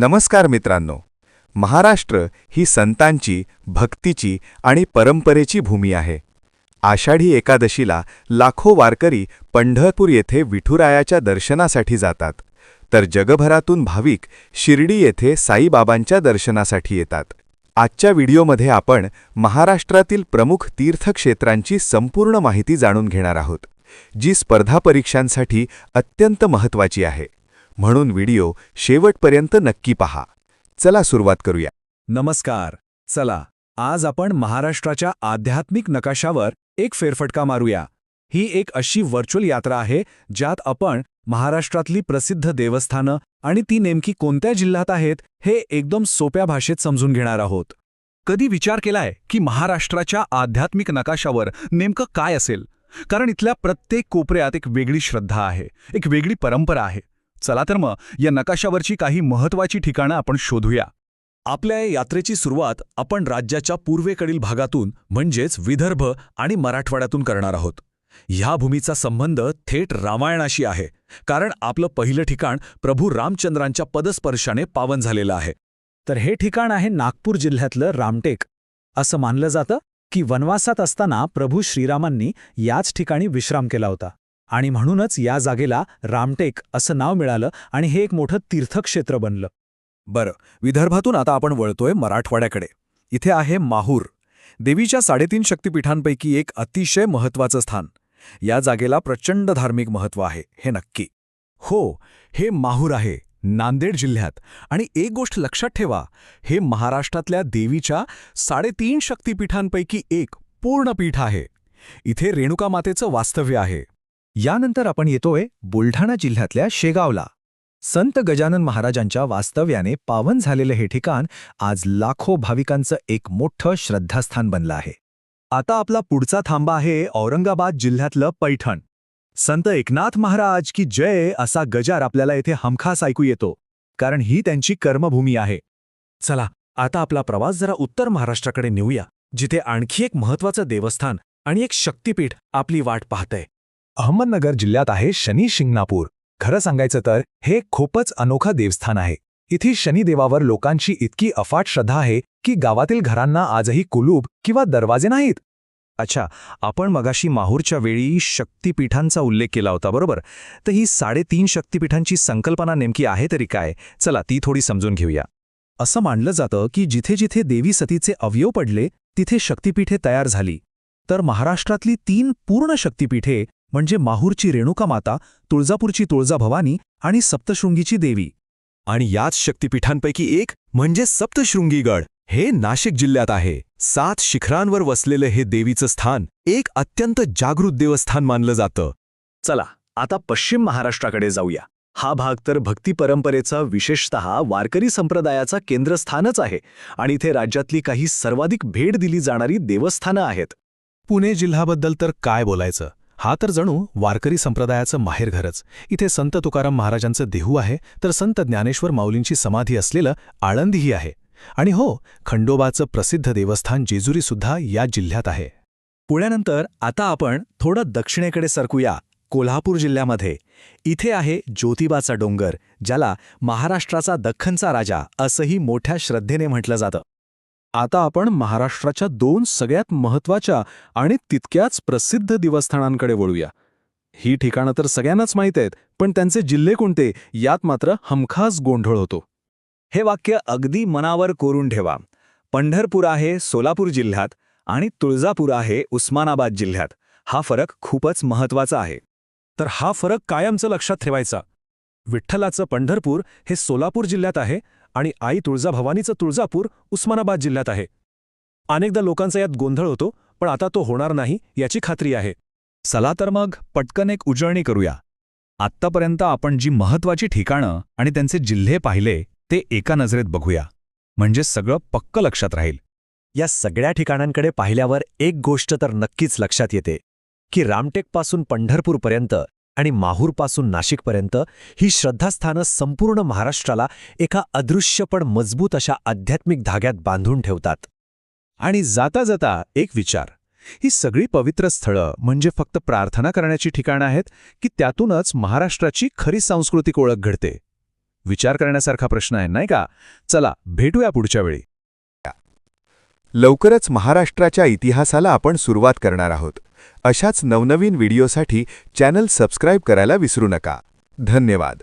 नमस्कार मित्रांनो. महाराष्ट्र ही संतांची भक्तीची आणि परंपरेची भूमी आहे. आषाढी एकादशीला लाखो वारकरी पंढरपूर येथे विठुरायाच्या दर्शनासाठी जातात. तर जगभरातून भाविक शिर्डी येथे साईबाबांच्या दर्शनासाठी येतात. आजच्या व्हिडिओमध्ये आपण महाराष्ट्रातील प्रमुख तीर्थक्षेत्रांची संपूर्ण माहिती जाणून घेणार आहोत जी स्पर्धा परीक्षांसाठी अत्यंत महत्त्वाची आहे. म्हणून व्हिडिओ शेवटपर्यंत नक्की पहा. चला सुरुवात करूया. नमस्कार. चला आज आपण महाराष्ट्राच्या आध्यात्मिक नकाशावर एक फेरफटका मारूया. ही एक अशी व्हर्च्युअल यात्रा आहे ज्यात आपण महाराष्ट्रातली प्रसिद्ध देवस्थानं आणि ती नेमकी कोणत्या जिल्ह्यात आहेत हे एकदम सोप्या भाषेत समजून घेणार आहोत. कधी विचार केलाय की महाराष्ट्राच्या आध्यात्मिक नकाशावर नेमकं काय असेल? कारण इथल्या प्रत्येक कोपऱ्यात एक वेगळी श्रद्धा आहे एक वेगळी परंपरा आहे. चला तर मग या नकाशावरची काही महत्त्वाची ठिकाणं आपण शोधूया. आपल्या या यात्रेची सुरुवात आपण राज्याच्या पूर्वेकडील भागातून म्हणजेच विदर्भ आणि मराठवाड्यातून करणार आहोत. ह्या भूमीचा संबंध थेट रामायणाशी आहे कारण आपलं पहिलं ठिकाण प्रभू रामचंद्रांच्या पदस्पर्शाने पावन झालेलं आहे. तर हे ठिकाण आहे नागपूर जिल्ह्यातलं रामटेक. असं मानलं जातं की वनवासात असताना प्रभू श्रीरामांनी याच ठिकाणी विश्राम केला होता. आणि म्हणूनच या जागेला रामटेक असं नाव मिळालं आणि हे एक मोठं तीर्थक्षेत्र बनलं. बरं विदर्भातून आता आपण वळतोय मराठवाड्याकडे. इथे आहे माहूर. देवीच्या साडेतीन शक्तिपीठांपैकी एक अतिशय महत्त्वाचं स्थान. या जागेला प्रचंड धार्मिक महत्त्व आहे हे नक्की. हो हे माहूर आहे नांदेड जिल्ह्यात. आणि एक गोष्ट लक्षात ठेवा हे महाराष्ट्रातल्या देवीच्या साडेतीन शक्तिपीठांपैकी एक पूर्ण पीठ आहे. इथे रेणुका मातेचं वास्तव्य आहे. यानंतर आपण येतोय बुलढाणा जिल्ह्यातल्या शेगावला. संत गजानन महाराजांच्या वास्तव्याने पावन झालेलं हे ठिकाण आज लाखो भाविकांचं एक मोठं श्रद्धास्थान बनलं आहे. आता आपला पुढचा थांबा आहे औरंगाबाद जिल्ह्यातलं पैठण. संत एकनाथ महाराज की जय असा गजार आपल्याला येथे हमखास ऐकू येतो कारण ही त्यांची कर्मभूमी आहे. चला आता आपला प्रवास जरा उत्तर महाराष्ट्राकडे नेऊया जिथे आणखी एक महत्वाचं देवस्थान आणि एक शक्तिपीठ आपली वाट पाहतंय. अहमदनगर जिल्ह्यात आहे शनी शिंगणापूर. खरं सांगायचं तर हे खूपच अनोखं देवस्थान आहे. इथे शनिदेवावर लोकांची इतकी अफाट श्रद्धा आहे की गावातील घरांना आजही कुलूप किंवा दरवाजे नाहीत. अच्छा आपण मगाशी माहूरच्या वेळी शक्तीपीठांचा उल्लेख केला होता बरोबर? तर ही साडेतीन शक्तिपीठांची संकल्पना नेमकी आहे तरी काय? चला ती थोडी समजून घेऊया. असं मानलं जातं की जिथे जिथे देवी सतीचे अवयव पडले तिथे शक्तीपीठे तयार झाली. तर महाराष्ट्रातली तीन पूर्ण शक्तिपीठे म्हणजे माहूरची रेणुका माता तुळजापूरची तुळजाभवानी आणि सप्तशृंगीची देवी. आणि याच शक्तिपीठांपैकी एक म्हणजे सप्तशृंगीगड. हे नाशिक जिल्ह्यात आहे. सात शिखरांवर वसलेलं हे देवीचं स्थान एक अत्यंत जागृत देवस्थान मानलं जातं. चला आता पश्चिम महाराष्ट्राकडे जाऊया. हा भाग तर भक्ती परंपरेचा विशेषतः वारकरी संप्रदायाचा केंद्रस्थानच आहे आणि इथे राज्यातली काही सर्वाधिक भेट दिली जाणारी देवस्थानं आहेत. पुणे जिल्ह्याबद्दल तर काय बोलायचं? हा तर जणू वारकरी संप्रदायाचं माहेरघरच इथे संत तुकाराम महाराजांचं देहू आहे तर संत ज्ञानेश्वर माऊलींची समाधी असलेलं आळंदीही आहे. आणि हो खंडोबाचं प्रसिद्ध देवस्थान जेजुरीसुद्धा या जिल्ह्यात आहे. पुण्यानंतर आता आपण थोडं दक्षिणेकडे सरकूया कोल्हापूर जिल्ह्यामध्ये. इथे आहे ज्योतिबाचा डोंगर ज्याला महाराष्ट्राचा दख्खनचा राजा असंही मोठ्या श्रद्धेने म्हटलं जातं. आता आपण महाराष्ट्राच्या दोन सगळ्यात महत्त्वाच्या आणि तितक्याच प्रसिद्ध देवस्थानांकडे वळूया. ही ठिकाणं तर सगळ्यांनाच माहीत आहेत पण त्यांचे जिल्हे कोणते? यात मात्र हमखास गोंधळ होतो. हे वाक्य अगदी मनावर कोरून ठेवा. पंढरपूर आहे सोलापूर जिल्ह्यात आणि तुळजापूर आहे उस्मानाबाद जिल्ह्यात. हा फरक खूपच महत्त्वाचा आहे. तर हा फरक कायमचं लक्षात ठेवायचा. विठ्ठलाचं पंढरपूर हे सोलापूर जिल्ह्यात आहे आणि आई तुळजाभवानीचं तुळजापूर उस्मानाबाद जिल्ह्यात आहे. अनेकदा लोकांचा यात गोंधळ होतो पण आता तो होणार नाही याची खात्री आहे. चला तर मग पटकन एक उजळणी करूया. आत्तापर्यंत आपण जी महत्वाची ठिकाणं आणि त्यांचे जिल्हे पाहिले ते एका नजरेत बघूया. म्हणजे सगळं पक्क लक्षात राहील. या सगळ्या ठिकाणांकडे पाहिल्यावर एक गोष्ट तर नक्कीच लक्षात येते की रामटेकपासून पंढरपूरपर्यंत आणि माहूरपासून नाशिकपर्यंत ही श्रद्धास्थानं संपूर्ण महाराष्ट्राला एका अदृश्य पण मजबूत अशा आध्यात्मिक धाग्यात बांधून ठेवतात. आणि जाता जाता एक विचार ही सगळी पवित्र स्थळं म्हणजे फक्त प्रार्थना करण्याची ठिकाणं आहेत की त्यातूनच महाराष्ट्राची खरी सांस्कृतिक ओळख घडते? विचार करण्यासारखा प्रश्न आहे नाही का? चला भेटूया पुढच्या वेळी. लवकरच महाराष्ट्राच्या इतिहासाला आपण सुरुवात करणार आहोत. अशाच नवनवीन व्हिडिओसाठी चॅनल सबस्क्राईब करायला विसरू नका. धन्यवाद.